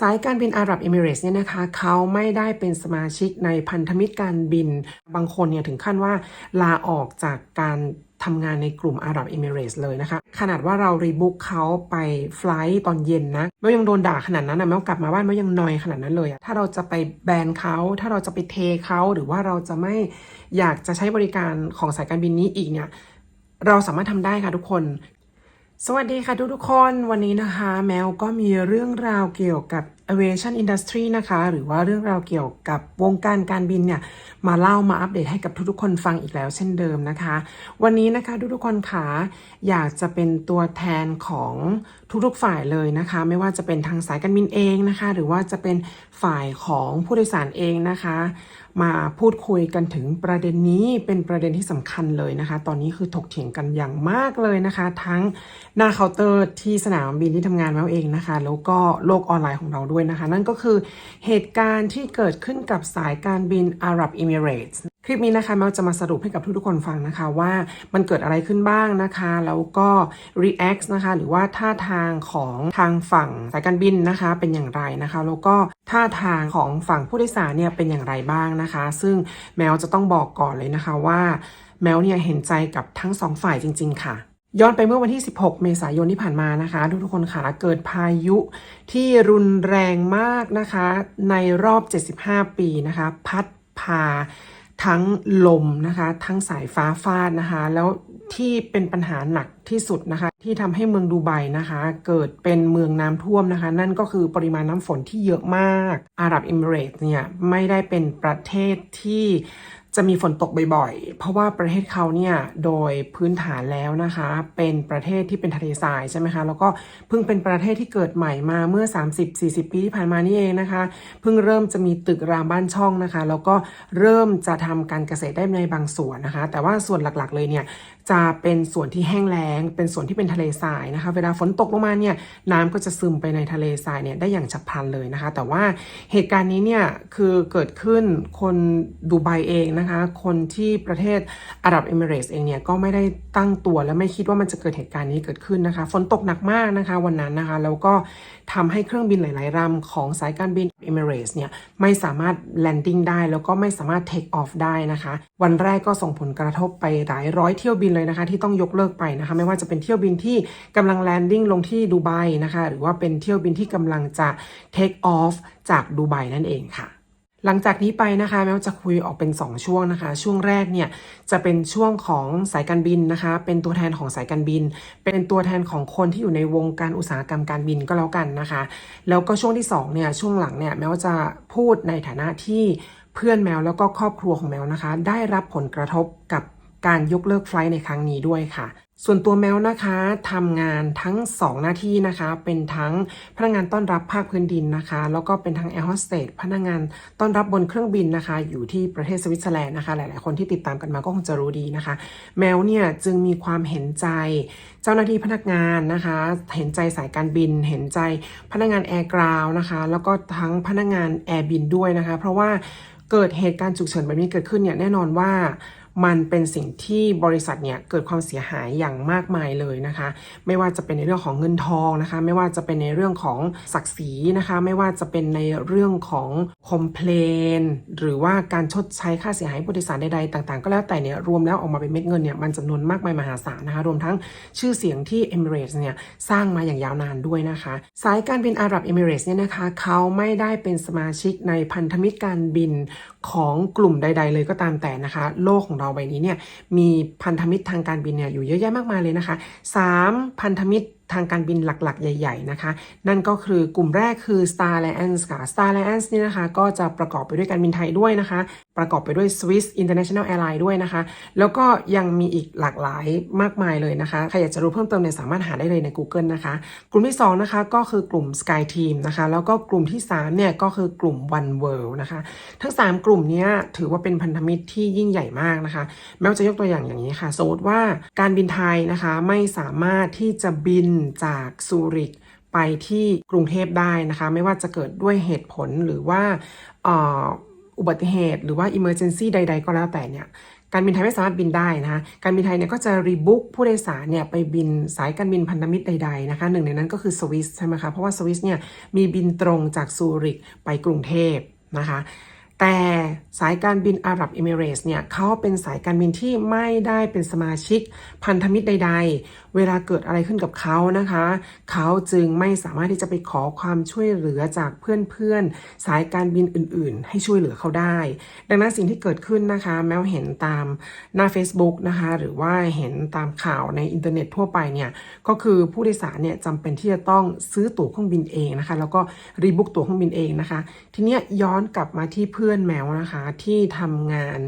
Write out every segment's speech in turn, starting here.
สายการบินอาหรับเอมิเรส์เนี่ยนะคะเขาไม่ได้เป็นสมาชิกในพันธมิตรการบิน บางคนเนี่ยถึงขั้นว่าลาออกจากการทำงานในกลุ่มอาหรับเอมิเรส์เลยนะคะ ขนาดว่าเรารีบุ๊กเขาไปไฟลท์ตอนเย็นนะแม้ยังโดนด่าขนาดนั้นนะแม้กลับมาบ้านแม้ยังนอยขนาดนั้นเลยอะถ้าเราจะไปแบนเขาถ้าเราจะไปเทเขาหรือว่าเราจะไม่อยากจะใช้บริการของสายการบินนี้อีกเนี่ยเราสามารถทำได้ค่ะทุกคน สวัสดีค่ะทุกทุกๆคนวันนี้นะคะ แมวก็มีเรื่องราวเกี่ยวกับ aviation industry นะคะ หรือว่าเรื่องราวเกี่ยวกับวงการการบินเนี่ย มาเล่ามาอัปเดตให้กับทุกๆคนฟังอีกแล้วเช่นเดิมนะคะ วันนี้นะคะทุกๆคนคะอยากจะเป็นตัวแทนของ ทุกๆฝ่ายเลยนะคะ ไม่ว่าจะเป็นทางสายการบินเองนะคะ หรือว่าจะเป็นฝ่ายของผู้โดยสารเองนะคะ มาพูดคุยกันถึงประเด็นนี้เป็นประเด็นที่สำคัญเลยนะคะ ตอนนี้คือถกเถียงกันอย่างมากเลยนะคะ ทั้งหน้าเคาน์เตอร์ที่สนามบินที่ทำงานแมวเองนะคะ แล้วก็โลกออนไลน์ของเราด้วยนะคะ นั่นก็คือเหตุการณ์ที่เกิดขึ้นกับสายการบินอาหรับเอมิเรตส์ ลิปนี้นะคะแมวจะมาสรุปให้กับทุกๆคนฟังนะคะว่ามันเกิดอะไรขึ้นบ้างนะคะ แล้วก็ react นะคะ หรือว่าท่าทางของทางฝั่งสายการบินนะคะ เป็นอย่างไรนะคะ แล้วก็ท่าทางของฝั่งผู้โดยสารเนี่ยเป็นอย่างไรบ้างนะคะ ซึ่งแมวจะต้องบอกก่อนเลยนะคะว่า แมวเนี่ยเห็นใจกับทั้งสองฝ่ายจริง ๆ ค่ะย้อนไปเมื่อวันที่ 16 เมษายนที่ผ่านมานะคะ ทุกๆคนค่ะเกิดพายุที่รุนแรงมากนะคะ ในรอบ 75 ปีนะคะ พัดพา ทั้งลมนะคะ ทั้งสายฟ้าฟาดนะคะ แล้วที่เป็นปัญหาหนักที่สุดนะคะ ที่ทำให้เมืองดูไบนะคะ เกิดเป็นเมืองน้ำท่วมนะคะ นั่นก็คือปริมาณน้ำฝนที่เยอะมาก อาหรับเอมิเรตส์เนี่ยไม่ได้เป็นประเทศที่ จะมีฝนตกบ่อยๆ เพราะว่าประเทศเขาเนี่ยโดยพื้นฐานแล้วนะคะ เป็นประเทศที่เป็นทะเลทรายใช่ไหมคะ แล้วก็เพิ่งเป็นประเทศที่เกิดใหม่มาเมื่อ 30-40 ปีที่ผ่านมานี่เองนะคะ เพิ่งเริ่มจะมีตึกรามบ้านช่องนะคะ แล้วก็เริ่มจะทำการเกษตรได้ในบางส่วนนะคะ แต่ว่าส่วนหลักๆเลยเนี่ย จะเป็นส่วนที่แห้งแล้ง เป็นส่วนที่เป็นทะเลทรายนะคะ เวลาฝนตกลงมาเนี่ยน้ำก็จะซึมไปในทะเลทรายเนี่ยได้อย่างฉับพลันเลยนะคะ แต่ว่าเหตุการณ์นี้เนี่ยคือเกิดขึ้นคนดูไบเองนะคะ คนที่ประเทศอาหรับเอมิเรตส์เองเนี่ยก็ไม่ได้ตั้งตัวและไม่คิดว่ามันจะเกิดเหตุการณ์นี้เกิดขึ้นนะคะ ฝนตกหนักมากนะคะวันนั้นนะคะ แล้วก็ทำให้เครื่องบินหลาย ๆลำของสายการบินเอมิเรตส์เนี่ยไม่สามารถแลนดิ้งได้ แล้วก็ไม่สามารถเทคออฟได้นะคะ วันแรกก็ส่งผลกระทบไปหลายร้อยเที่ยวบินเลยนะคะ ที่ต้องยกเลิกไปนะคะ ไม่ว่าจะเป็นเที่ยวบินที่กำลังแลนดิ้งลงที่ดูไบนะคะ หรือว่าเป็นเที่ยวบินที่กำลังจะเทคออฟจากดูไบนั่นเองค่ะหลังจากนี้ไปนะคะแม้ว่าจะคุยออกเป็น 2 ช่วงนะคะ ช่วงแรกเนี่ยจะเป็นช่วงของสายการบินนะคะ เป็นตัวแทนของสายการบิน เป็นตัวแทนของคนที่อยู่ในวงการอุตสาหกรรมการบินก็แล้วกันนะคะ แล้วก็ช่วงที่2เนี่ยช่วงหลังเนี่ยแม้ว่าจะพูดในฐานะที่เพื่อนแมวแล้วก็ครอบครัวของแมวนะคะ ได้รับผลกระทบกับ การยกเลิกไฟล์ในครั้งนี้ด้วยค่ะ ส่วนตัวแมวนะคะทำงานทั้ง 2 หน้าที่นะคะ เป็นทั้งพนักงานต้อนรับภาคพื้นดินนะคะ แล้วก็เป็นทั้งแอร์โฮสเตสพนักงานต้อนรับบนเครื่องบินนะคะ อยู่ที่ประเทศสวิตเซอร์แลนด์นะคะ หลาย ๆ คนที่ติดตามกันมาก็คงจะรู้ดีนะคะ แมวเนี่ยจึงมีความเห็นใจ เจ้าหน้าที่พนักงานนะคะ เห็นใจสายการบิน เห็นใจพนักงานแอร์กราวนะคะ แล้วก็ทั้งพนักงานแอร์บินด้วยนะคะ เพราะว่าเกิดเหตุการณ์ฉุกเฉินแบบนี้เกิดขึ้นเนี่ยแน่นอนว่า มันเป็นสิ่งที่บริษัทเนี่ยเกิดความเสียหายอย่างมากมายเลยนะคะ ไม่ว่าจะเป็นในเรื่องของเงินทองนะคะ ไม่ว่าจะเป็นในเรื่องของศักดิ์ศรีนะคะ ไม่ว่าจะเป็นในเรื่องของคอมเพลนหรือว่าการชดใช้ค่าเสียหายผู้โดยสารใดๆต่างๆ ก็แล้วแต่เนี่ยรวมแล้วออกมาเป็นเม็ดเงินเนี่ยมันจำนวนมากมายมหาศาลนะคะ รวมทั้งชื่อเสียงที่ Emirates เนี่ยสร้างมาอย่างยาวนานด้วยนะคะ สายการบินอาหรับเอมิเรสเนี่ยนะคะเขาไม่ได้เป็นสมาชิกในพันธมิตรการบินของกลุ่มใด ๆ เลยก็ตามแต่นะคะ โลกของเราใบนี้เนี่ยมีพันธมิตรทางการบินเนี่ยอยู่เยอะแยะมากมายเลยนะคะ 3 พันธมิตร ทางการบินหลักๆ ใหญ่ ๆ นะคะ นั่นก็คือกลุ่มแรกคือ Star Alliance ค่ะ Star Alliance นี่นะคะ ก็จะประกอบไปด้วยการบินไทยด้วยนะคะ ประกอบไปด้วย Swiss International Airline ด้วยนะคะ แล้วก็ยังมีอีกหลากหลายมากมายเลยนะคะ ใครอยากจะรู้เพิ่มเติมเนี่ยสามารถหาได้เลยใน Google นะคะ กลุ่มที่ 2 นะคะ ก็คือกลุ่ม Sky Team นะคะ แล้วก็กลุ่มที่ 3 เนี่ย ก็คือกลุ่ม One World นะคะ ทั้ง 3 กลุ่มนี้ถือว่าเป็นพันธมิตรที่ยิ่งใหญ่มากนะคะ แม้ว่าจะยกตัวอย่างอย่างนี้ค่ะ สมมติว่าการบินไทยนะคะไม่สามารถที่จะบินจากซูริกไปที่กรุงเทพได้นะคะ ไม่ว่าจะเกิดด้วยเหตุผลหรือว่าอ,อุบัติเหตุ หรือว่า emergency ใด ๆ ก็แล้วแต่เนี่ยการบินไทยไม่สามารถบินได้นะคะการบินไทยเนี่ยก็จะรีบุ๊กผู้โดยสารเนี่ยไปบินสายการบินพันธมิตรใดๆนะคะหนึ่งในนั้นก็คือสวิสใช่ไหมคะเพราะว่าสวิสเนี่ยมีบินตรงจากซูริกไปกรุงเทพนะคะแต่สายการบินอาหรับเอมิเรสเนี่ยเขาเป็นสายการบินที่ไม่ได้เป็นสมาชิกพันธมิตรใดๆเวลาเกิดอะไรขึ้นกับเขานะคะ เขาจึงไม่สามารถที่จะไปขอความช่วยเหลือจากเพื่อนๆ สายการบินอื่นๆ ให้ช่วยเหลือเขาได้ ดังนั้นสิ่งที่เกิดขึ้นนะคะ แม้วเห็นตามหน้า Facebook นะคะ หรือว่าเห็นตามข่าวในอินเทอร์เน็ตทั่วไปเนี่ยก็คือผู้โดยสารเนี่ยจำเป็นที่จะต้องซื้อตั๋วเครื่องบินเองนะคะ แล้วก็รีบุ๊กตั๋วเครื่องบินเองนะคะ ทีนี้ยย้อนกลับมาที่เพื่อนแมวนะคะที่ทำงาน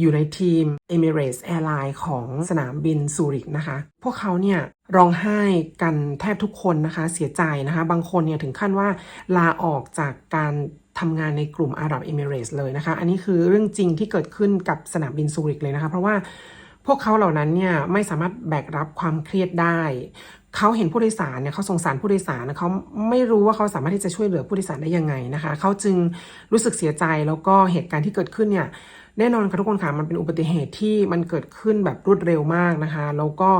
อยู่ในทีม Emirates Airline ของสนามบินซูริกนะคะ พวกเขาเนี่ยร้องไห้กันแทบทุกคนนะคะเสียใจนะคะ บางคนเนี่ยถึงขั้นว่าลาออกจากการทำงานในกลุ่มอาหรับเอมิเรตส์เลยนะคะ อันนี้คือเรื่องจริงที่เกิดขึ้นกับสนามบินซูริกเลยนะคะ เพราะว่าพวกเขาเหล่านั้นเนี่ยไม่สามารถแบกรับความเครียดได้ เขาเห็นผู้โดยสารเนี่ยเขาสงสารผู้โดยสารนะเขาไม่รู้ว่าเขาสามารถที่จะช่วยเหลือผู้โดยสารได้ยังไงนะคะ เขาจึงรู้สึกเสียใจแล้วก็เหตุการณ์ที่เกิดขึ้นเนี่ย แน่นอนค่ะทุกคนค่ะมันเป็นอุบัติเหตุที่มันเกิดขึ้นแบบรวดเร็วมากนะคะ แล้วก็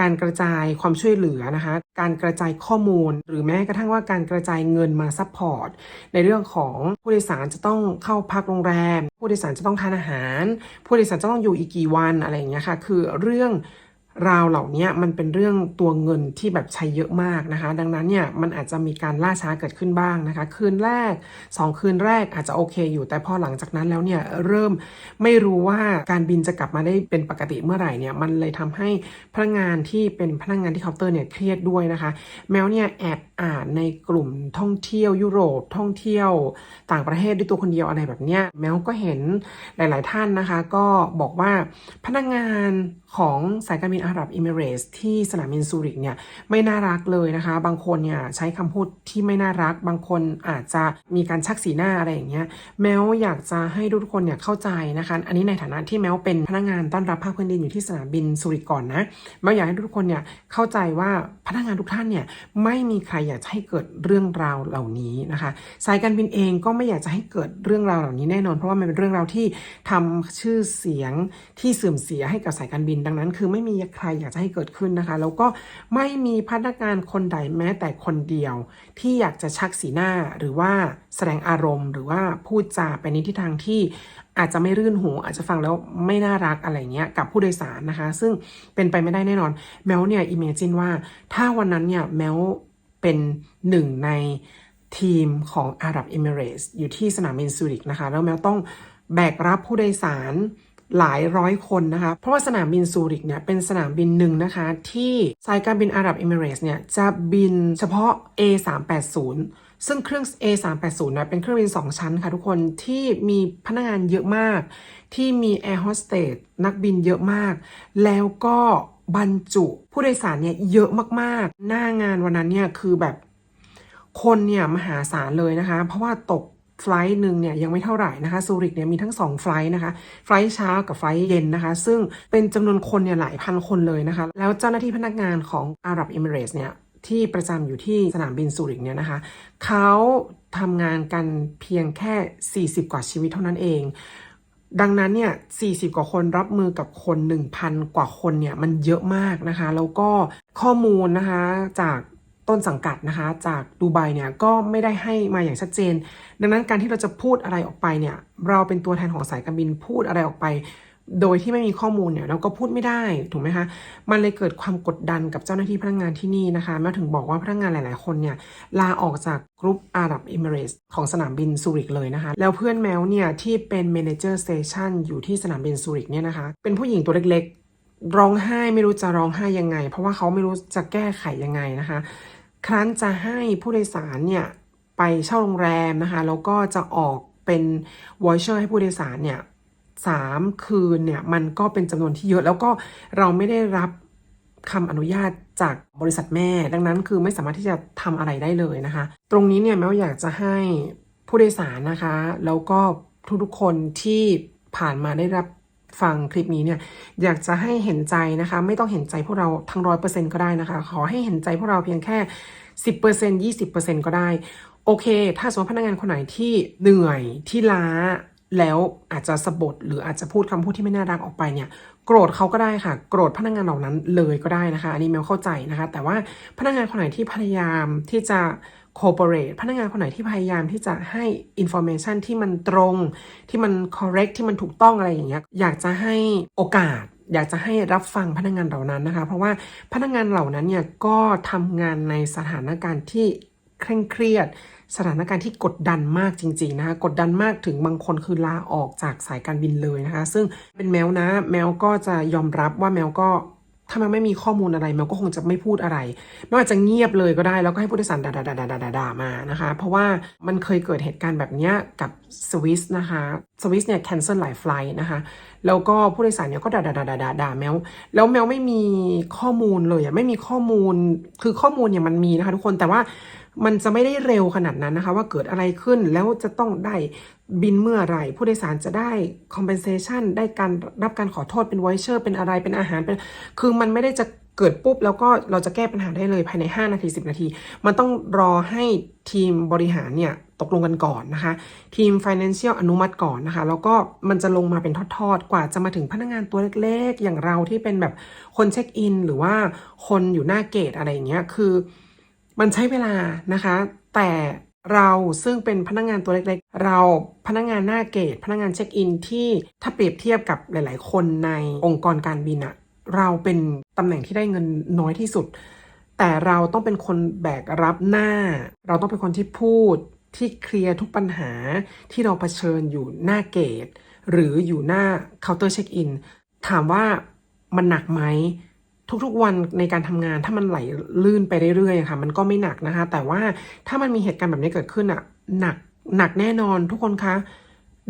การกระจายความช่วยเหลือนะคะ การกระจายข้อมูล หรือแม้กระทั่งว่าการกระจายเงินมาซัพพอร์ตในเรื่องของผู้โดยสารจะต้องเข้าพักโรงแรม ผู้โดยสารจะต้องทานอาหาร ผู้โดยสารจะต้องอยู่อีกกี่วันอะไรอย่างเงี้ยค่ะคือเรื่อง ราวเหล่านี้มันเป็นเรื่องตัวเงินที่แบบใช้เยอะมากนะคะ ดังนั้นเนี่ยมันอาจจะมีการล่าช้าเกิดขึ้นบ้างนะคะ คืนแรก 2 คืนแรกอาจจะโอเคอยู่ แต่พอหลังจากนั้นแล้วเนี่ยเริ่มไม่รู้ว่าการบินจะกลับมาได้เป็นปกติเมื่อไหร่เนี่ยมันเลยทำให้พนักงานที่เป็นพนักงานที่เคาน์เตอร์เนี่ยเครียดด้วยนะคะ แมวเนี่ยแอบ อ่านในกลุ่มท่องเที่ยวยุโรปท่องเที่ยวต่างประเทศด้วยตัวคนเดียวอะไรแบบเนี้ยแมวก็เห็นหลาย ๆ ท่านนะคะ ก็บอกว่าพนักงานของสายการบินอาหรับเอมิเรส ที่สนามบินซูริกเนี่ยไม่น่ารักเลยนะคะ บางคนเนี่ยใช้คำพูดที่ไม่น่ารัก บางคนอาจจะมีการชักสีหน้าอะไรอย่างเงี้ยแมวอยากจะให้ทุกคนเนี่ยเข้าใจนะคะ อันนี้ในฐานะที่แมวเป็นพนักงานต้อนรับภาคพื้นดินอยู่ที่สนามบินซูริกก่อนนะแมวอยากให้ทุกคนเนี่ยเข้าใจว่าพนักงานทุกท่านเนี่ยไม่มีใครอยากจะให้เกิดเรื่องราวเหล่านี้นะคะ สายการบินเองก็ไม่อยากจะให้เกิดเรื่องราวเหล่านี้แน่นอน เพราะว่ามันเป็นเรื่องราวที่ทำชื่อเสียงที่เสื่อมเสียให้กับสายการบินดังนั้น คือไม่มีใครอยากจะให้เกิดขึ้นนะคะ แล้วก็ไม่มีพนักงานคนใดแม้แต่คนเดียว ที่อยากจะชักสีหน้าหรือว่าแสดงอารมณ์ หรือว่าพูดจาไปในทิศทางที่อาจจะไม่รื่นหูอาจจะฟังแล้วไม่น่ารักอะไรเงี้ยกับผู้โดยสารนะคะ ซึ่งเป็นไปไม่ได้แน่นอน แมวเนี่ยอิมเมจินว่าถ้าวันนั้นเนี่ยแมว เป็นหนึ่งในทีมของอาหรับเอมิเรส์อยู่ที่สนามบินซูริกนะคะ แล้วแมวต้องแบกรับผู้โดยสารหลายร้อยคนนะคะ เพราะว่าสนามบินซูริกเนี่ยเป็นสนามบินหนึ่งนะคะ ที่สายการบินอาหรับเอมิเรส์เนี่ยจะบินเฉพาะ A380 ซึ่งเครื่อง A380 นะเป็นเครื่องบิน 2 ชั้นค่ะทุกคนที่มีพนักงานเยอะมาก ที่มีแอร์โฮสเตสนักบินเยอะมาก แล้วก็ บรรจุผู้โดยสารเนี่ยเยอะมากๆ หน้างานวันนั้นเนี่ยคือแบบคนเนี่ยมหาศาลเลยนะคะ เพราะว่าตกไฟลท์หนึ่งเนี่ยยังไม่เท่าไหร่นะคะซูริกเนี่ยมีทั้ง2ไฟลท์นะคะไฟล์เช้ากับไฟล์เย็นนะคะ ซึ่งเป็นจำนวนคนเนี่ยหลายพันคนเลยนะคะ แล้วเจ้าหน้าที่พนักงานของอาหรับเอมิเรตส์เนี่ยที่ประจำอยู่ที่สนามบินซูริกเนี่ยนะคะเขาทำงานกันเพียงแค่ 40 กว่าชีวิตเท่านั้นเอง ดังนั้นเนี่ย 40 กว่าคนรับมือกับคน 1,000 กว่าคนเนี่ย มันเยอะมากนะคะ แล้วก็ข้อมูลนะคะจากต้นสังกัดนะคะ จากดูไบเนี่ยก็ไม่ได้ให้มาอย่างชัดเจน ดังนั้นการที่เราจะพูดอะไรออกไปเนี่ย เราเป็นตัวแทนของสายการบินพูดอะไรออกไป โดยที่ไม่มีข้อมูลเนี่ยเราก็พูดไม่ได้ถูกไหมคะมันเลยเกิดความกดดันกับเจ้าหน้าที่พนักงงานที่นี่นะคะแม้ถึงบอกว่าพนักงงานหลาย ๆ คนเนี่ยลาออกจากกรุ๊ปอาหรับเอมิเรสของสนามบินซูริกเลยนะคะ แล้วเพื่อนแมวเนี่ยที่เป็นเมนเจอร์สเตชันอยู่ที่สนามบินซูริกเนี่ยนะคะเป็นผู้หญิงตัวเล็ก ๆ ร้องไห้ไม่รู้จะร้องไห้ยังไง เพราะว่าเขาไม่รู้จะแก้ไขยังไงนะคะ ครั้นจะให้ผู้โดยสารเนี่ยไปเช่าโรงแรมนะคะแล้วก็จะออกเป็นวอยเชอร์ให้ผู้โดยสารเนี่ย สามคืนเนี่ยมันก็เป็นจำนวนที่เยอะ แล้วก็เราไม่ได้รับคำอนุญาตจากบริษัทแม่ ดังนั้นคือไม่สามารถที่จะทำอะไรได้เลยนะคะ ตรงนี้เนี่ยแม้ว่าอยากจะให้ผู้โดยสารนะคะ แล้วก็ทุกๆคนที่ผ่านมาได้รับฟังคลิปนี้เนี่ยอยากจะให้เห็นใจนะคะ ไม่ต้องเห็นใจพวกเราทั้งร้อยเปอร์เซ็นก็ได้นะคะ ขอให้เห็นใจพวกเราเพียงแค่สิบเปอร์เซ็นยี่สิบเปอร์เซ็นก็ได้ โอเค ถ้าสมมติพนักงานคนไหนที่เหนื่อยที่ล้า แล้วอาจจะสะบดหรืออาจจะพูดคำพูดที่ไม่น่ารักออกไปเนี่ย โกรธเขาก็ได้ค่ะ โกรธพนักงานเหล่านั้นเลยก็ได้นะคะ อันนี้แมวเข้าใจนะคะ แต่ว่าพนักงานคนไหนที่พยายามที่จะ cooperate พนักงานคนไหนที่พยายามที่จะให้ information ที่มันตรง ที่มัน correct ที่มันถูกต้องอะไรอย่างเงี้ยอยากจะให้โอกาส อยากจะให้รับฟังพนักงานเหล่านั้นนะคะ เพราะว่าพนักงานเหล่านั้นเนี่ยก็ทำงานในสถานการณ์ที่เคร่งเครียด สถานการณ์ที่กดดันมากจริง ๆ นะคะกดดันมากถึงบางคนคือลาออกจากสายการบินเลยนะคะ ซึ่งเป็นแมวนะ แมวก็จะยอมรับว่าแมวก็ถ้ามันไม่มีข้อมูลอะไรแมวก็คงจะไม่พูดอะไรแมวอาจจะเงียบเลยก็ได้ แล้วก็ให้ผู้โดยสารด่าด่าด่าด่าด่าดามานะคะ เพราะว่ามันเคยเกิดเหตุการณ์แบบนี้กับสวิสนะคะสวิสเนี่ย cancel หลายไฟล์นะคะ แล้วก็ผู้โดยสารเนี่ยก็ด่าด่าด่าด่าด่าดาแมว แล้วแมวไม่มีข้อมูลเลยอะไม่มีข้อมูลคือข้อมูลเนี่ยมันมีนะคะทุกคนแต่ว่า มันจะไม่ได้เร็วขนาดนั้นนะคะ ว่าเกิดอะไรขึ้นแล้วจะต้องได้บินเมื่อไหร่ ผู้โดยสารจะได้ compensation ได้การรับการขอโทษเป็น voucher เป็นอะไรเป็นอาหารเป็นคือมันไม่ได้จะเกิดปุ๊บแล้วก็เราจะแก้ปัญหาได้เลยภายใน 5 นาที 10 นาที มันต้องรอให้ทีมบริหารเนี่ยตกลงกันก่อนนะคะ ทีม financial อนุมัติก่อนนะคะ แล้วก็มันจะลงมาเป็นทอดๆ กว่าจะมาถึงพนักงานตัวเล็กๆ อย่างเราที่เป็นแบบคนเช็คอิน หรือว่าคนอยู่หน้าเกตอะไรอย่างเงี้ยคือ มันใช้เวลานะคะ แต่เราซึ่งเป็นพนักงานตัวเล็กๆ เราพนักงานหน้าเกต พนักงานเช็คอินที่ถ้าเปรียบเทียบกับหลาย ๆ คนในองค์กรการบินอะเราเป็นตำแหน่งที่ได้เงินน้อยที่สุด แต่เราต้องเป็นคนแบกรับหน้า เราต้องเป็นคนที่พูดที่เคลียร์ทุกปัญหาที่เราเผชิญอยู่หน้าเกต หรืออยู่หน้าเคาน์เตอร์เช็คอินถามว่ามันหนักไหม ทุกๆวันในการทำงานถ้ามันไหลลื่นไปเรื่อยๆค่ะ มันก็ไม่หนักนะคะ แต่ว่าถ้ามันมีเหตุการณ์แบบนี้เกิดขึ้นอะหนักหนักแน่นอนทุกคนคะ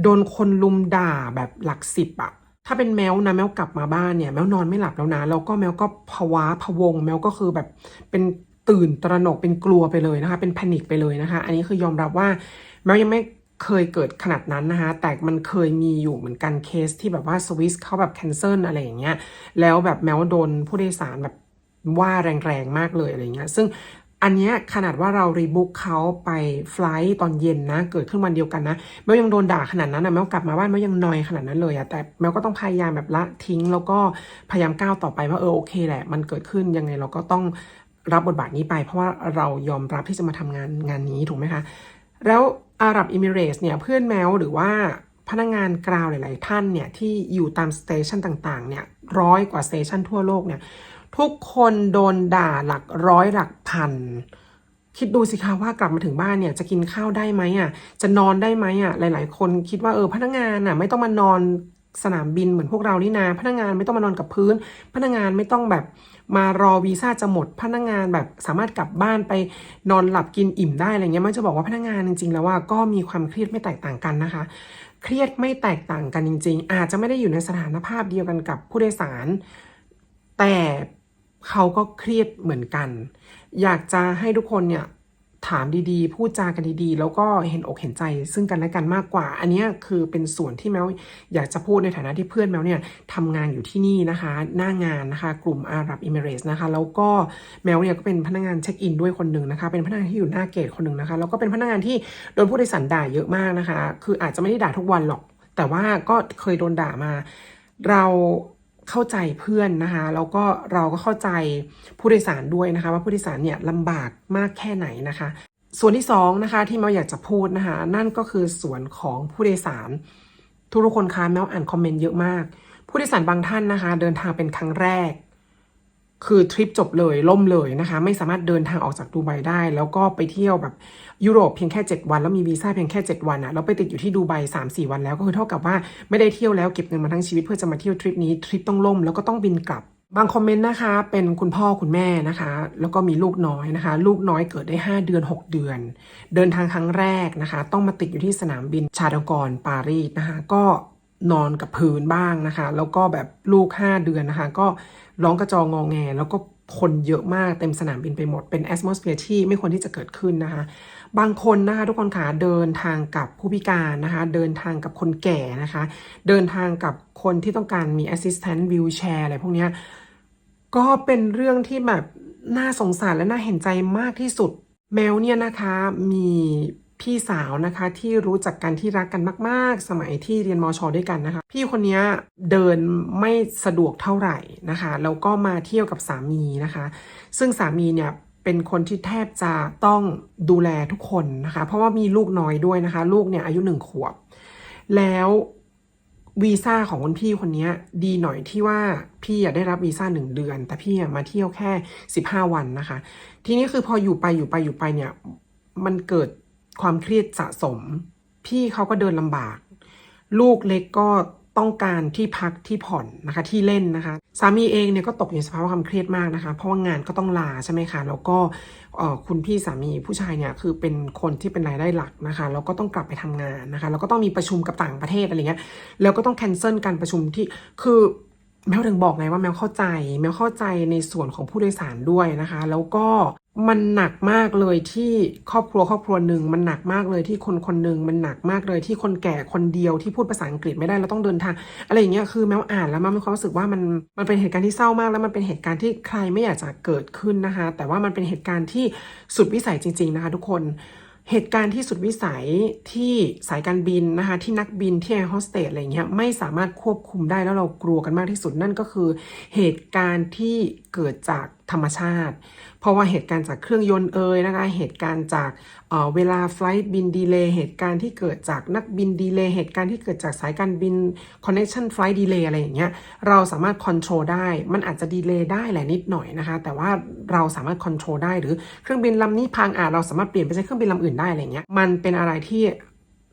โดนคนลุมด่าแบบหลักสิบอะถ้าเป็นแมวนะแมวกลับมาบ้านเนี่ย แมวนอนไม่หลับแล้วนะแล้วก็แมวก็ภาวะพวง แมวก็คือแบบเป็นตื่นตระหนกเป็นกลัวไปเลยนะคะ เป็นแพนิคไปเลยนะคะ อันนี้คือยอมรับว่าแมวยังไม่ เคยเกิดขนาดนั้นนะคะ แต่มันเคยมีอยู่เหมือนกันเคสที่แบบว่าสวิสเขาแบบแคนเซิลอะไรอย่างเงี้ย แล้วแบบแมวโดนผู้โดยสารแบบว่าแรงๆ มากเลยอะไรเงี้ย ซึ่งอันเนี้ยขนาดว่าเรารีบุ๊กเขาไปไฟล์ตอนเย็นนะ เกิดขึ้นวันเดียวกันนะแมวยังโดนด่าขนาดนั้นนะแมวกลับมาบ้านแมวยังนอยขนาดนั้นเลยอะแต่แมวก็ต้องพยายามแบบละทิ้ง แล้วก็พยายามก้าวต่อไปว่าเออโอเคแหละ มันเกิดขึ้นยังไงเราก็ต้องรับบทบาทนี้ไป เพราะว่าเรายอมรับที่จะมาทำงานงานนี้ถูกไหมคะ แล้วอาหรับอิมิเรสเนี่ยเพื่อนแมวหรือว่าพนักงานกราวหลาย ๆ ท่านเนี่ยที่อยู่ตามสเตชันต่าง ๆ เนี่ยร้อยกว่าสเตชันทั่วโลกเนี่ยทุกคนโดนด่าหลักร้อยหลักพัน คิดดูสิคะว่ากลับมาถึงบ้านเนี่ยจะกินข้าวได้ไหมอะจะนอนได้ไหมอะหลาย ๆ คนคิดว่าเออพนักงานอะไม่ต้องมานอนสนามบินเหมือนพวกเรานี่นาพนักงานไม่ต้องมานอนกับพื้น พนักงานไม่ต้องแบบ มารอวีซ่าจะหมดพนักงานแบบสามารถกลับบ้านไปนอนหลับกินอิ่มได้อะไรเงี้ยมันจะบอกว่าพนักงานจริงๆ แล้วว่าก็มีความเครียดไม่แตกต่างกันนะคะ เครียดไม่แตกต่างกันจริง ๆ อาจจะไม่ได้อยู่ในสถานภาพเดียวกันกับผู้โดยสาร แต่เขาก็เครียดเหมือนกัน อยากจะให้ทุกคนเนี่ย ถามดีๆ พูดจากันดีๆ แล้วก็เห็นอกเห็นใจซึ่งกันและกันมากกว่า อันนี้คือเป็นส่วนที่แมวอยากจะพูดในฐานะที่เพื่อนแมวเนี่ยทำงานอยู่ที่นี่นะคะ หน้างานนะคะ กลุ่มอาหรับอิมิเรสนะคะ แล้วก็แมวเนี่ยก็เป็นพนักงานเช็คอินด้วยคนหนึ่งนะคะ เป็นพนักงานที่อยู่หน้าเกตคนหนึ่งนะคะ แล้วก็เป็นพนักงานที่โดนผู้โดยสารด่าเยอะมากนะคะ คืออาจจะไม่ได้ด่าทุกวันหรอก แต่ว่าก็เคยโดนด่ามา เรา เข้าใจเพื่อนนะคะแล้วก็เราก็เข้าใจผู้โดยสารด้วยนะคะ ว่าผู้โดยสารเนี่ยลำบากมากแค่ไหนนะคะ ส่วนที่สองนะคะที่เมาอยากจะพูดนะคะนั่นก็คือส่วนของผู้โดยสาร ทุกคนคะแมวอ่านคอมเมนต์เยอะมาก ผู้โดยสารบางท่านนะคะ เดินทางเป็นครั้งแรก คือทริปจบเลยล่มเลยนะคะ ไม่สามารถเดินทางออกจากดูไบได้ แล้วก็ไปเที่ยวแบบยุโรปเพียงแค่ 7 วัน แล้วมีวีซ่าเพียงแค่ 7 วันอะแล้วไปติดอยู่ที่ดูไบ3-4 วันแล้วก็คือเท่ากับว่าไม่ได้เที่ยวแล้วเก็บเงินมาทั้งชีวิตเพื่อจะมาเที่ยวทริปนี้ทริปต้องล่มแล้วก็ต้องบินกลับบางคอมเมนต์นะคะ เป็นคุณพ่อคุณแม่นะคะ แล้วก็มีลูกน้อยนะคะ ลูกน้อยเกิดได้ 5 เดือน 6 เดือน เดินทางครั้งแรกนะคะ ต้องมาติดอยู่ที่สนามบินชาดกรปารีสนะคะ ก็ นอนกับพื้นบ้างนะคะ แล้วก็แบบลูก 5 เดือนนะคะ ก็ร้องกระจองงองแง แล้วก็คนเยอะมากเต็มสนามบินไปหมด เป็นแอสโมสเฟียร์ที่ไม่ควรที่จะเกิดขึ้นนะคะ บางคนนะคะทุกคนขาเดินทางกับผู้พิการนะคะ เดินทางกับคนแก่นะคะ เดินทางกับคนที่ต้องการมี assistant wheelchair อะไรพวกนี้ก็เป็นเรื่องที่แบบน่าสงสารและน่าเห็นใจมากที่สุดแมวเนี่ยนะคะมี พี่สาวนะคะที่รู้จักกันที่รักกันมาก ๆ สมัยที่เรียนมอชอด้วยกันนะคะ พี่คนนี้เดินไม่สะดวกเท่าไหร่นะคะแล้วก็มาเที่ยวกับสามีนะคะ ซึ่งสามีเนี่ยเป็นคนที่แทบจะต้องดูแลทุกคนนะคะ เพราะว่ามีลูกน้อยด้วยนะคะ ลูกเนี่ยอายุหนึ่งขวบ แล้ววีซ่าของคุณพี่คนนี้ดีหน่อยที่ว่าพี่ได้รับวีซ่าหนึ่งเดือน แต่พี่มาเที่ยวแค่สิบห้าวันนะคะ ทีนี้คือพออยู่ไปอยู่ไปอยู่ไปเนี่ยมันเกิด ความเครียดสะสม พี่เขาก็เดินลำบาก ลูกเล็กก็ต้องการที่พักที่ผ่อนนะคะที่เล่นนะคะสามีเองเนี่ยก็ตกอยู่ในสภาวะความเครียดมากนะคะ เพราะว่างานก็ต้องลาใช่ไหมคะแล้วก็คุณพี่สามีผู้ชายเนี่ยคือเป็นคนที่เป็นรายได้หลักนะคะแล้วก็ต้องกลับไปทำงานนะคะแล้วก็ต้องมีประชุมกับต่างประเทศอะไรเงี้ยแล้วก็ต้องแคนเซิลการประชุมที่คือแมวถึงบอกไงว่าแมวเข้าใจ แมวเข้าใจในส่วนของผู้โดยสารด้วยนะคะ แล้วก็ มันหนักมากเลยที่ครอบครัวครอบครัวหนึ่งมันหนักมากเลยที่คนคนหนึ่งมันหนักมากเลยที่คนแก่คนเดียวที่พูดภาษาอังกฤษไม่ได้แล้วต้องเดินทางอะไรอย่างเงี้ยคือแมวอ่านแล้วมันมีความรู้สึกว่ามันมันเป็นเหตุการณ์ที่เศร้ามาก แล้วมันเป็นเหตุการณ์ที่ใครไม่อยากจะเกิดขึ้นนะคะ แต่ว่ามันเป็นเหตุการณ์ที่สุดวิสัยจริง ๆนะคะ ทุกคนเหตุการณ์ที่สุดวิสัยที่สายการบินนะคะที่นักบินที่แอร์โฮสเตสอะไรเงี้ยไม่สามารถควบคุมได้แล้วเรากลัวกันมากที่สุดนั่นก็คือ เหตุการณ์ที่เกิดจาก ธรรมชาติ เพราะว่าเหตุการณ์จากเครื่องยนต์เอ่ยนะคะ เหตุการณ์จากเเวลาไฟล์บินดีเลย์เหตุการณ์ที่เกิดจากนักบินดีเลย์เหตุการณ์ที่เกิดจากสายการบิน connection flight delay อะไรอย่างเงี้ย เราสามารถ control ได้ มันอาจจะดีเลย์ได้แหละนิดหน่อยนะคะ แต่ว่าเราสามารถ control ได้ หรือเครื่องบินลำนี้พังอาจเราสามารถเปลี่ยนไปใช้เครื่องบินลำอื่นได้อะไรเงี้ย มันเป็นอะไรที่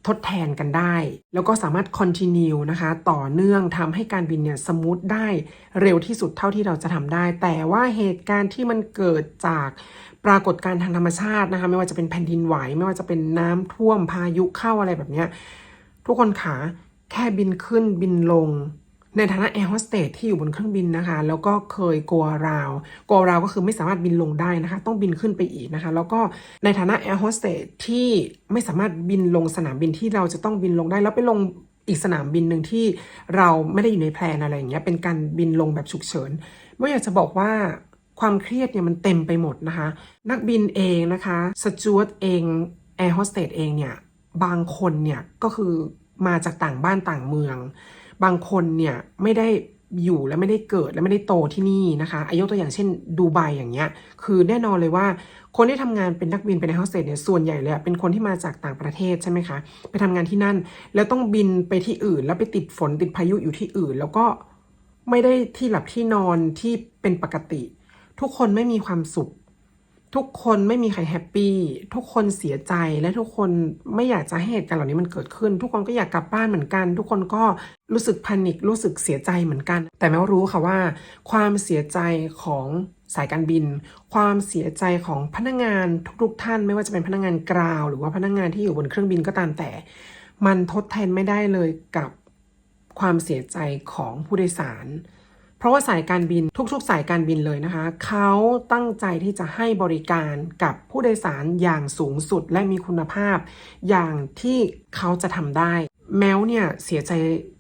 ทดแทนกันได้ แล้วก็สามารถ continue นะคะ ต่อเนื่องทำให้การบินเนี่ยสมูทได้เร็วที่สุดเท่าที่เราจะทำได้ แต่ว่าเหตุการณ์ที่มันเกิดจากปรากฏการณ์ทางธรรมชาตินะคะ ไม่ว่าจะเป็นแผ่นดินไหว ไม่ว่าจะเป็นน้ำท่วมพายุเข้าอะไรแบบเนี้ยทุกคนขาแค่บินขึ้นบินลง ในฐานะแอร์โฮสเตสที่อยู่บนเครื่องบินนะคะ แล้วก็เคยกลัวราวกลัวราวก็คือไม่สามารถบินลงได้นะคะ ต้องบินขึ้นไปอีกนะคะ แล้วก็ในฐานะแอร์โฮสเตสที่ไม่สามารถบินลงสนามบินที่เราจะต้องบินลงได้ แล้วไปลงอีกสนามบินหนึ่งที่เราไม่ได้อยู่ในแพลนอะไรอย่างเงี้ยเป็นการบินลงแบบฉุกเฉินไม่อยากจะบอกว่าความเครียดเนี่ยมันเต็มไปหมดนะคะ นักบินเองนะคะสจวตเองแอร์โฮสเตสเองเนี่ยบางคนเนี่ยก็คือมาจากต่างบ้านต่างเมือง บางคนเนี่ยไม่ได้อยู่และไม่ได้เกิดและไม่ได้โตที่นี่นะคะอายุตัวอย่างเช่นดูไบอย่างเงี้ยคือแน่นอนเลยว่า คนที่ทำงานเป็นนักบินเป็นแอร์โฮสเตสเนี่ยส่วนใหญ่เลยเป็นคนที่มาจากต่างประเทศใช่ไหมคะไปทำงานที่นั่น แล้วต้องบินไปที่อื่น แล้วไปติดฝนติดพายุอยู่ที่อื่น แล้วก็ไม่ได้ที่หลับที่นอนที่เป็นปกติ ทุกคนไม่มีความสุข ทุกคนไม่มีใครแฮปปี้ทุกคนเสียใจและทุกคนไม่อยากจะให้เหตุการณ์เหล่านี้มันเกิดขึ้น ทุกคนก็อยากกลับบ้านเหมือนกัน ทุกคนก็รู้สึกแพนิครู้สึกเสียใจเหมือนกัน แต่แม้ว่ารู้ค่ะว่า ความเสียใจของสายการบิน ความเสียใจของพนักงานทุกๆท่าน ไม่ว่าจะเป็นพนักงานกราว หรือว่าพนักงานที่อยู่บนเครื่องบินก็ตามแต่ มันทดแทนไม่ได้เลยกับความเสียใจของผู้โดยสาร เพราะว่าสายการบินทุกๆ สายการบินเลยนะคะเขาตั้งใจที่จะให้บริการกับผู้โดยสารอย่างสูงสุดและมีคุณภาพ อย่างที่เขาจะทำได้ แม้วเนี่ยเสียใจ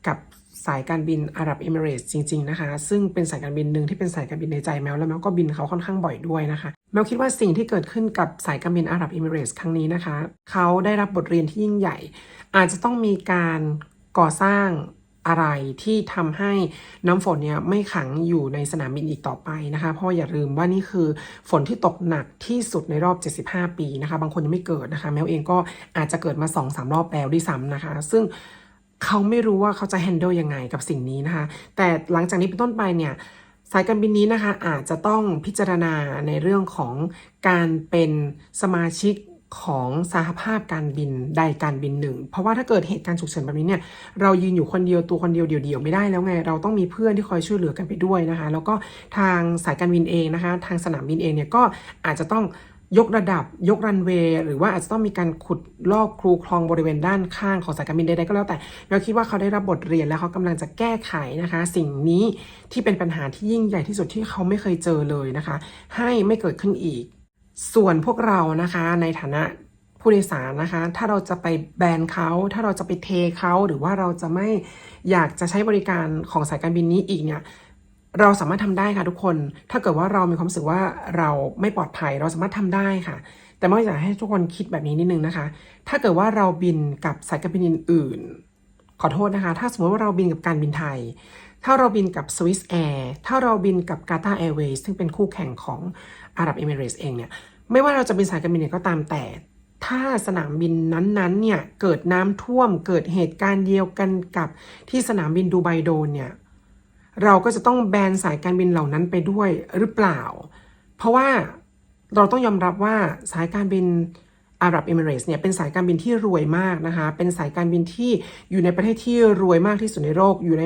กับสายการบินอาหรับเอมิเรตส์จริง ๆ นะคะ ซึ่งเป็นสายการบินหนึ่งที่เป็นสายการบินในใจแมวแล้วแมวก็บินเขาค่อนข้างบ่อยด้วยนะคะแมวคิดว่าสิ่งที่เกิดขึ้นกับสายการบินอาหรับเอมิเรตส์ครั้งนี้นะคะ เขาได้รับบทเรียนที่ยิ่งใหญ่ อาจจะต้องมีการก่อสร้าง อะไรที่ทำให้น้ำฝนเนี่ยไม่ขังอยู่ในสนามบินอีกต่อไปนะคะ เพราะอย่าลืมว่านี่คือฝนที่ตกหนักที่สุดในรอบ 75 ปีนะคะ บางคนยังไม่เกิดนะคะ แมวเองก็อาจจะเกิดมา 2-3 รอบแล้วด้วยซ้ำนะคะ ซึ่งเขาไม่รู้ว่าเขาจะ handle ยังไงกับสิ่งนี้นะคะ แต่หลังจากนี้เป็นต้นไปเนี่ยสายการบินนี้นะคะอาจจะต้องพิจารณาในเรื่องของการเป็นสมาชิก ของสหภาพการบินใดการบินหนึ่ง เพราะว่าถ้าเกิดเหตุการณ์ฉุกเฉินแบบนี้เนี่ยเรายืนอยู่คนเดียวตัวคนเดียวเดี่ยวๆไม่ได้แล้วไง เราต้องมีเพื่อนที่คอยช่วยเหลือกันไปด้วยนะคะ แล้วก็ทางสายการบินเองนะคะ ทางสนามบินเองเนี่ยก็อาจจะต้องยกระดับยกรันเวย์หรือว่าอาจจะต้องมีการขุดลอกครูคลองบริเวณด้านข้างของสายการบินใดๆก็แล้วแต่เราคิดว่าเขาได้รับบทเรียนแล้วเขากำลังจะแก้ไขนะคะ สิ่งนี้ที่เป็นปัญหาที่ยิ่งใหญ่ที่สุดที่เขาไม่เคยเจอเลยนะคะ ให้ไม่เกิดขึ้นอีก ส่วนพวกเรานะคะในฐานะผู้โดยสารนะคะ ถ้าเราจะไปแบนเขาถ้าเราจะไปเทเขาหรือว่าเราจะไม่อยากจะใช้บริการของสายการบินนี้อีกเนี่ยเราสามารถทำได้ค่ะทุกคน ถ้าเกิดว่าเรามีความรู้สึกว่าเราไม่ปลอดภัยเราสามารถทำได้ค่ะ แต่ไม่อยากให้ทุกคนคิดแบบนี้นิดนึงนะคะ ถ้าเกิดว่าเราบินกับสายการบินอื่น ขอโทษนะคะ ถ้าสมมติว่าเราบินกับการบินไทย ถ้าเราบินกับ Swiss Air ถ้าเราบินกับ Qatar Airways ซึ่งเป็นคู่แข่งของอาหรับเอมิเรตส์เองเนี่ย ไม่ว่าเราจะเป็นสายการบินไหนก็ตามแต่ ถ้าสนามบินนั้นๆเนี่ยเกิดน้ำท่วมเกิดเหตุการณ์เดียวกันกับที่สนามบินดูไบโดนเนี่ยเราก็จะต้องแบนสายการบินเหล่านั้นไปด้วยหรือเปล่า เพราะว่าเราต้องยอมรับว่าสายการบินอาหรับเอมิเรสเนี่ยเป็นสายการบินที่รวยมากนะคะ เป็นสายการบินที่อยู่ในประเทศที่รวยมากที่สุดในโลก อยู่ใน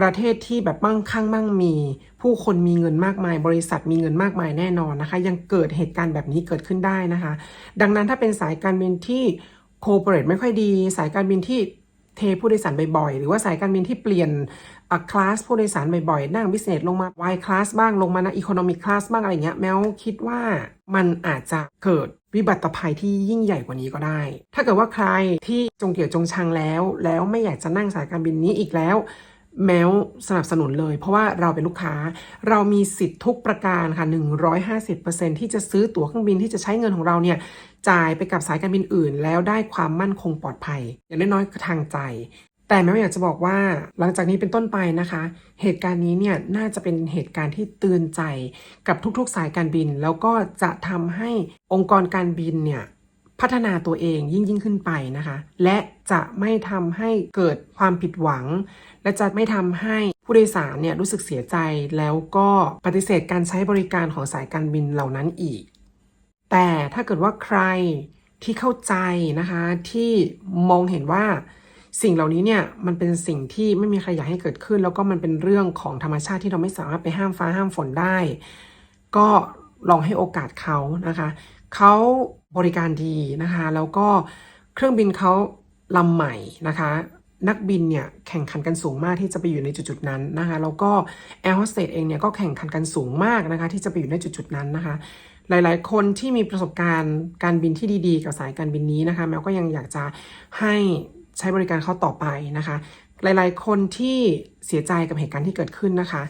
ประเทศที่แบบมั่งคั่งมั่งมี ผู้คนมีเงินมากมาย บริษัทมีเงินมากมายแน่นอนนะคะ ยังเกิดเหตุการณ์แบบนี้เกิดขึ้นได้นะคะ ดังนั้นถ้าเป็นสายการบินที่โคเปเรตไม่ค่อยดี สายการบินที่เทผู้โดยสารบ่อยๆ หรือว่าสายการบินที่เปลี่ยนคลาสผู้โดยสารบ่อยๆ นั่งบิสเนสลงมา Y คลาสบ้างลงมานะอีโคโนมิคลาสบ้างอะไรเงี้ยแมวคิดว่ามันอาจจะเกิดวิบัติภัยที่ยิ่งใหญ่กว่านี้ก็ได้ ถ้าเกิดว่าใครที่จงเกลียวจงชังแล้ว แล้วไม่อยากจะนั่งสายการบินนี้อีกแล้ว แมวสนับสนุนเลย เพราะว่าเราเป็นลูกค้าเรามีสิทธิ์ทุกประการค่ะ 150%ที่จะซื้อตั๋วเครื่องบินที่จะใช้เงินของเราเนี่ยจ่ายไปกับสายการบินอื่น แล้วได้ความมั่นคงปลอดภัย อย่างน้อยๆทางใจ แต่แม่อยากจะบอกว่าหลังจากนี้เป็นต้นไปนะคะ เหตุการณ์นี้เนี่ยน่าจะเป็นเหตุการณ์ที่เตือนใจกับทุกๆ สายการบิน แล้วก็จะทำให้องค์กรการบินเนี่ย พัฒนาตัวเองยิ่งยิ่งขึ้นไปนะคะ และจะไม่ทำให้เกิดความผิดหวัง และจะไม่ทำให้ผู้โดยสารเนี่ยรู้สึกเสียใจแล้วก็ปฏิเสธการใช้บริการของสายการบินเหล่านั้นอีก แต่ถ้าเกิดว่าใครที่เข้าใจนะคะที่มองเห็นว่าสิ่งเหล่านี้เนี่ยมันเป็นสิ่งที่ไม่มีใครอยากให้เกิดขึ้น แล้วก็มันเป็นเรื่องของธรรมชาติที่เราไม่สามารถไปห้ามฟ้าห้ามฝนได้ ก็ลองให้โอกาสเขานะคะเขา บริการดีนะคะ แล้วก็เครื่องบินเขาลำใหม่นะคะ นักบินเนี่ยแข่งขันกันสูงมากที่จะไปอยู่ในจุดๆนั้นนะคะ แล้วก็แอร์โฮสเตสเองเนี่ยก็แข่งขันกันสูงมากนะคะ ที่จะไปอยู่ในจุดๆนั้นนะคะ หลายๆ คนที่มีประสบการณ์การบินที่ดีๆ กับสายการบินนี้นะคะแมวก็ยังอยากจะให้ใช้บริการเขาต่อไปนะคะ หลายๆ คนที่เสียใจกับเหตุการณ์ที่เกิดขึ้นนะคะ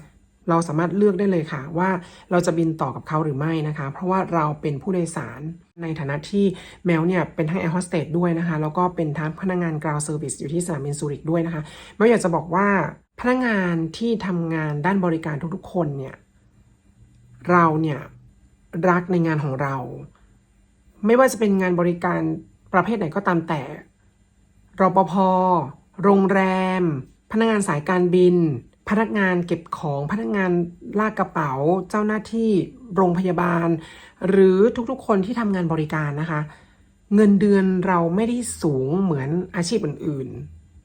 เราสามารถเลือกได้เลยค่ะว่าเราจะบินต่อกับเขาหรือไม่นะคะ เพราะว่าเราเป็นผู้โดยสารในฐานะที่แมวเนี่ยเป็นทั้งแอร์โฮสเตสด้วยนะคะ แล้วก็เป็นทั้งพนักงานกราวเซอร์วิสอยู่ที่สนามบินซูริกด้วยนะคะแมวอยากจะบอกว่าพนักงานที่ทำงานด้านบริการทุกๆคนเนี่ยเราเนี่ยรักในงานของเรา ไม่ว่าจะเป็นงานบริการประเภทไหนก็ตามแต่รปภโรงแรม พนักงานสายการบิน พนักงานเก็บของพนักงานลากกระเป๋า เจ้าหน้าที่โรงพยาบาล หรือทุกๆคนที่ทำงานบริการนะคะ เงินเดือนเราไม่ได้สูงเหมือนอาชีพอื่น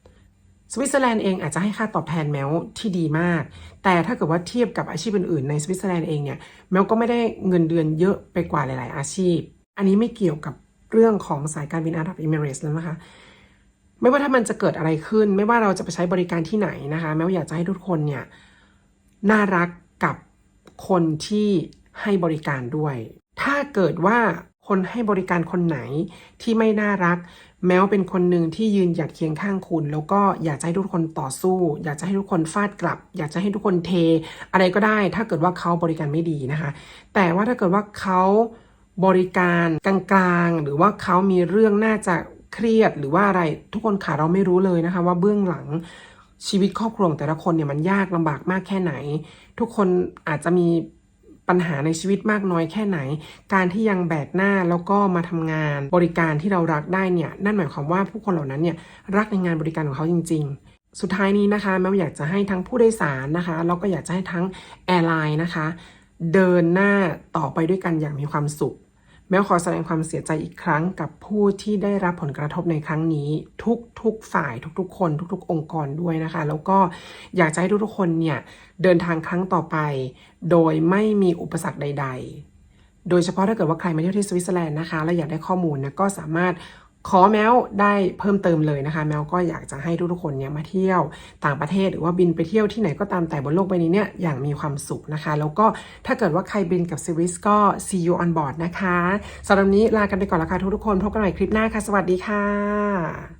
ๆสวิตเซอร์แลนด์เองอาจจะให้ค่าตอบแทนแมวที่ดีมาก แต่ถ้าเกิดว่าเทียบกับอาชีพอื่นๆในสวิตเซอร์แลนด์เองเนี่ยแมวก็ไม่ได้เงินเดือนเยอะไปกว่าหลาย ๆ อาชีพ อันนี้ไม่เกี่ยวกับเรื่องของสายการบินอาหรับเอมิเรสแล้วนะคะ ไม่ว่าถ้ามันจะเกิดอะไรขึ้น ไม่ว่าเราจะไปใช้บริการที่ไหนนะคะแม้ว่าอยากจะให้ทุกคนเนี่ยน่ารักกับคนที่ให้บริการด้วย ถ้าเกิดว่าคนให้บริการคนไหนที่ไม่น่ารัก แม้ว่าเป็นคนหนึ่งที่ยืนหยัดเคียงข้างคุณ แล้วก็อยากจะให้ทุกคนต่อสู้ อยากจะให้ทุกคนฟาดกลับ อยากจะให้ทุกคนเท อะไรก็ได้ ถ้าเกิดว่าเขาบริการไม่ดีนะคะ แต่ว่าถ้าเกิดว่าเขาบริการกลางๆ หรือว่าเขามีเรื่องน่าจะ เครียดหรือว่าอะไรทุกคนขาเราไม่รู้เลยนะคะ ว่าเบื้องหลังชีวิตครอบครัวแต่ละคนเนี่ยมันยากลำบากมากแค่ไหน ทุกคนอาจจะมีปัญหาในชีวิตมากน้อยแค่ไหน การที่ยังแบกหน้าแล้วก็มาทำงานบริการที่เรารักได้เนี่ยนั่นหมายความว่าผู้คนเหล่านั้นเนี่ยรักในงานบริการของเขาจริง ๆ สุดท้ายนี้นะคะแม่อยากจะให้ทั้งผู้โดยสารนะคะแล้วก็อยากจะให้ทั้งแอร์ไลน์นะคะ เดินหน้าต่อไปด้วยกันอย่างมีความสุข แม้ขอแสดงความเสียใจอีกครั้งกับผู้ที่ได้รับผลกระทบในครั้งนี้ ทุกทุกฝ่ายทุกๆ คน ทุก ๆ องค์กรด้วยนะคะ แล้วก็อยากจะให้ทุกๆคนเนี่ยเดินทางครั้งต่อไป โดยไม่มีอุปสรรคใด ๆ โดยเฉพาะถ้าเกิดว่าใครมาเที่ยวที่สวิตเซอร์แลนด์นะคะ และอยากได้ข้อมูลนะก็สามารถ ขอแมวได้เพิ่มเติมเลยนะคะ แมวก็อยากจะให้ทุกๆคนเนี่ยมาเที่ยวต่างประเทศ หรือว่าบินไปเที่ยวที่ไหนก็ตามแต่บนโลกใบนี้เนี่ยอย่างมีความสุขนะคะ แล้วก็ถ้าเกิดว่าใครบินกับซีวิสก็ see you on board นะคะสำหรับนี้ลากันไปก่อนแล้วค่ะทุกๆคนพบกันใหม่คลิปหน้าค่ะ สวัสดีค่ะ